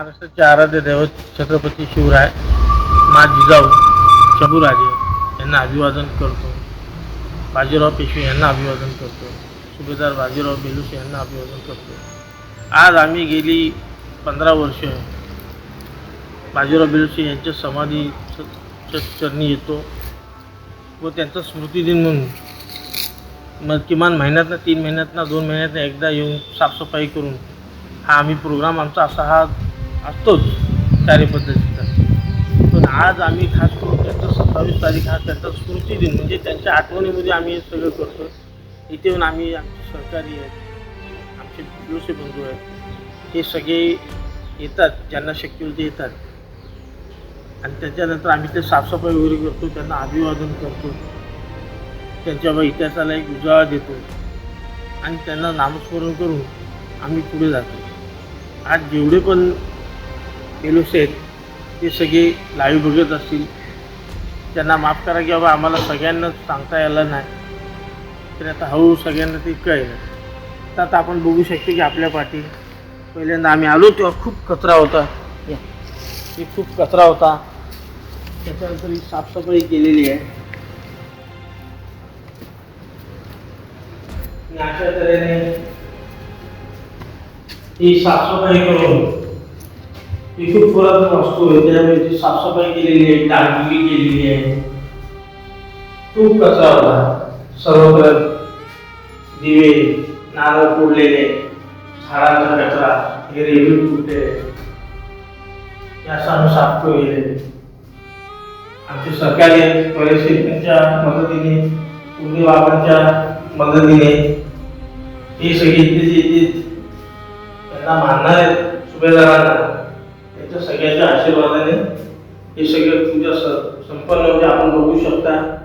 महाराष्ट्राचे आराध्य दैवत छत्रपती शिवराय मा जिजाऊ शंभूराजे यांना अभिवादन करतो. बाजीराव पेशवे यांना अभिवादन करतो. सुभेदार बाजीराव बेलुसे यांना अभिवादन करतो. आज आम्ही गेली पंधरा वर्ष. बाजीराव बेलुसे यांच्या समाधी चरणी येतो. व त्यांचा स्मृतिदिन म्हणून मग किमान महिन्यातनं तीन महिन्यातनं दोन महिन्यातनं एकदा येऊन साफसफाई करून हा आम्ही प्रोग्राम आमचा असा हा असतोच कार्यपद्धतीचा पण आज आम्ही खास करून त्यांचा सत्तावीस तारीख हा त्यांचा स्मृतिदिन म्हणजे त्यांच्या आठवणीमध्ये आम्ही हे सगळं करतो इथे येऊन आम्ही आमचे सहकारी आहेत आमचे दिवसे बंधू आहेत. हे सगळे येतात ज्यांना शक्य होते येतात. आणि त्याच्यानंतर आम्ही ते साफसफाई वगैरे करतो त्यांना अभिवादन करतो. त्यांच्या इतिहासाला एक उजाळा देतो. आणि त्यांना नामस्मरण करून आम्ही पुढे जातो. आज जेवढे पण फेलोस आहेत ते सगळे लाईव्ह बघत असतील. त्यांना माफ करा की बाबा आम्हाला सगळ्यांना सांगता आलं नाही. तर आता हळूहळू सगळ्यांना ते कळेल. तर आता आपण बघू शकतो की आपल्या पाठी पहिल्यांदा आम्ही आलो तेव्हा खूप कचरा होता. या. हे खूप कचरा होता. त्याच्यानंतर ही साफसफाई केलेली आहे. अशा तऱ्हेने ही साफसफाई करून तिथून खूप पुरातन वस्तू आहे साफसफाई केलेली आहे डागडुगी केलेली आहे. खूप कचरा होता. सर्वत्र दिवे नारळ फोडलेले झाडांचा कचरा हे रेल्वे फुटले हे आम्ही साफ केले आमचे सरकारी परिस्थितीच्या मदतीने पूर्वी बाबांच्या मदतीने हे सगळे इथे जे त्यांना मानणार आहेत सुभेदारांना सगळ्याच्या आशीर्वादाने हे सगळे पूजा स- संपन्न म्हणजे आपण बघू शकता.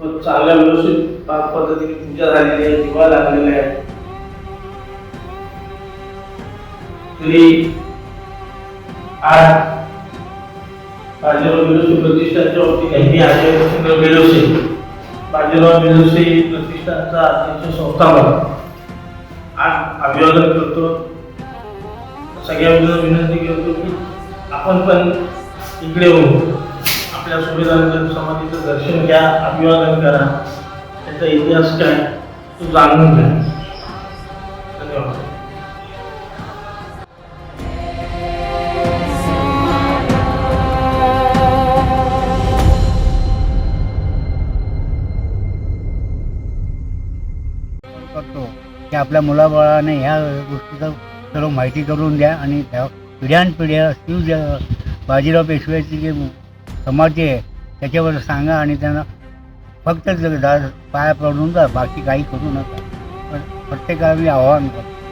व चांगल्या व्यवस्थित पाच पद्धतीने पूजा झालेली आहे दिवा लागलेला आहे. तरी आज बाजीराव बेलुसे प्रतिष्ठानच्या वतीने मी अजय वसंतराव बेलुसे बाजीराव बेलुसे प्रतिष्ठानचा अध्यक्ष संस्थापक. आज अभिवादन करतो. सगळ्या विनंती करतो की आपण पण इकडे येऊन आपल्या सुभेदानंद समाधीचं दर्शन घ्या अभिवादन करा. त्याचा इतिहास काय तो जाणून घ्या. धन्यवाद. करतो की आपल्या मुलाबाळाने ह्या गोष्टीचं सर्व माहिती करून द्या आणि त्या पिढ्यानपिढ्या शिव ज- बाजीराव पेशव्याची जे समाधी आहे त्याच्यावर सांगा आणि त्यांना फक्त दा- पाया पडून जा बाकी काही करू नका. पण प्रत्येकाला मी आव्हान करतो